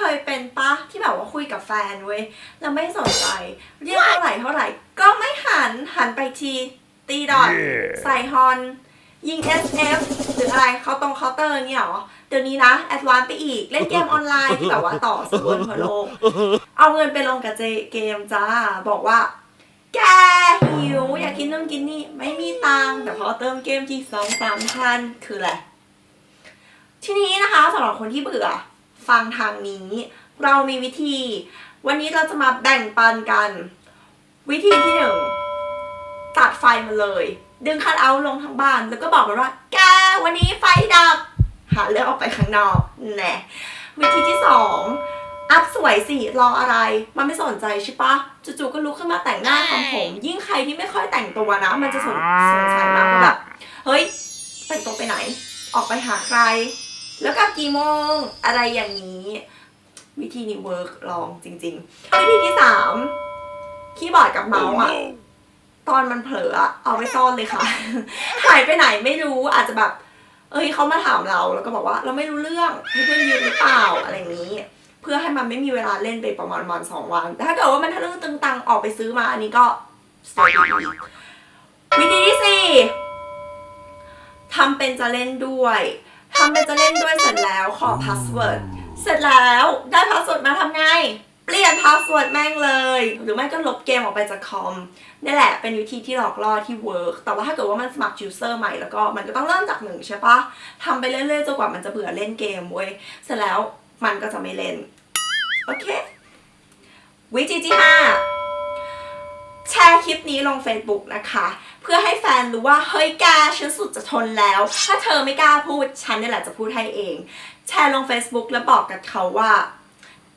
เว้ยแล้วไม่สนใจ เรียกเท่าไหร่เท่าไหร่ ก็ไม่หันหันไปที ตีดอทใส่ฮอนยิง SF หรืออะไรเขาตรงเคาน์เตอร์เงี้ยเหรอ เดี๋ยวนี้นะ แอดวานไปอีก เล่นเกมออนไลน์ที่แบบว่าต่อสู้บนทั่วโลก เอาเงินไปลงกับเจเกมจ้า บอกว่า แกหิว อยากกินนู่นกินนี่ ไม่มีตังค์แต่พอเติมเกมทีสองสามพันคืออะไร ทีนี้นะคะสำหรับคนที่เบื่อ ฟังทางนี้ เรามีวิธี วันนี้เราจะมาแบ่งปันกัน วิธีที่หนึ่งตัดไฟมาเลย ดึงคัทเอาท์ลงทั้งบ้าน แล้วก็บอกมันว่า แกวันนี้ไฟดับ หาเรื่องออกไปข้างนอกแน่วิธีที่สองอัพสวยสิรออะไร มันไม่สนใจใช่ปะจู่ๆก็ลุกขึ้นมาแต่งหน้าทำผม ยิ่งใครที่ไม่ค่อยแต่งตัวนะ มันจะสงสงสัยมากว่าแบบเฮ้ยแต่งตัวไปไหน ออกไปหาใคร แล้วกลับกี่โมงอะไรอย่างนี้ วิธีนี้เวิร์กลองจริง ๆ วิธีที่สามคีย์บอร์ดกับเมาส์อะตอนมันเผลอเอาไปซ่อนเลยค่ะ หายไปไหนไม่รู้อาจจะแบบ เอ้ยเขามาถามเราแล้วก็บอกว่า เราไม่รู้เรื่องให้เพื่อนยืมหรือเปล่าอะไรนี้ เพื่อให้มันไม่มีเวลาเล่นไปประมาณวันสองวัน แต่ถ้าเกิดว่ามันทะลึ่งตึงตังออกไปซื้อมาอันนี้ก็สวยดีวิธีที่สี่ทำเป็นจะเล่นด้วย ทำเป็นจะเล่นด้วยเสร็จแล้วขอพาสเวิร์ดเสร็จแล้วได้พาสเวิร์ดมาทำไง เปลี่ยนพาสเวิร์ดแม่งเลย หรือไม่ก็ลบเกมออกไปจากคอมนี่แหละเป็นวิธีที่หลอกล่อที่เวิร์กแต่ว่าถ้าเกิดว่ามันสมัคร user ใหม่แล้วก็มันก็ต้องเริ่มจากหนึ่งใช่ปะทำไปเรื่อยๆจนกว่ามันจะเบื่อเล่นเกมเว้ยเสร็จแล้วมันก็จะไม่เล่น โอเค วิธีที่5แชร์คลิป นี้ลง Facebook นะคะ เพื่อให้แฟนรู้ว่า เฮ้ยแกฉันสุดจะทนแล้ว ถ้าเธอไม่กล้าพูดฉันนี่แหละจะพูดให้เอง แชร์ลง Facebook แล้วบอกกับเขาว่า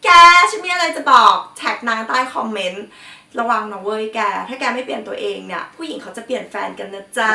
แกฉันมีอะไรจะบอกแท็กนางใต้คอมเมนต์ระวังนะเว้ยแก ถ้าแกไม่เปลี่ยนตัวเองเนี่ยผู้หญิงเขาจะเปลี่ยนแฟนกันนะจ๊ะ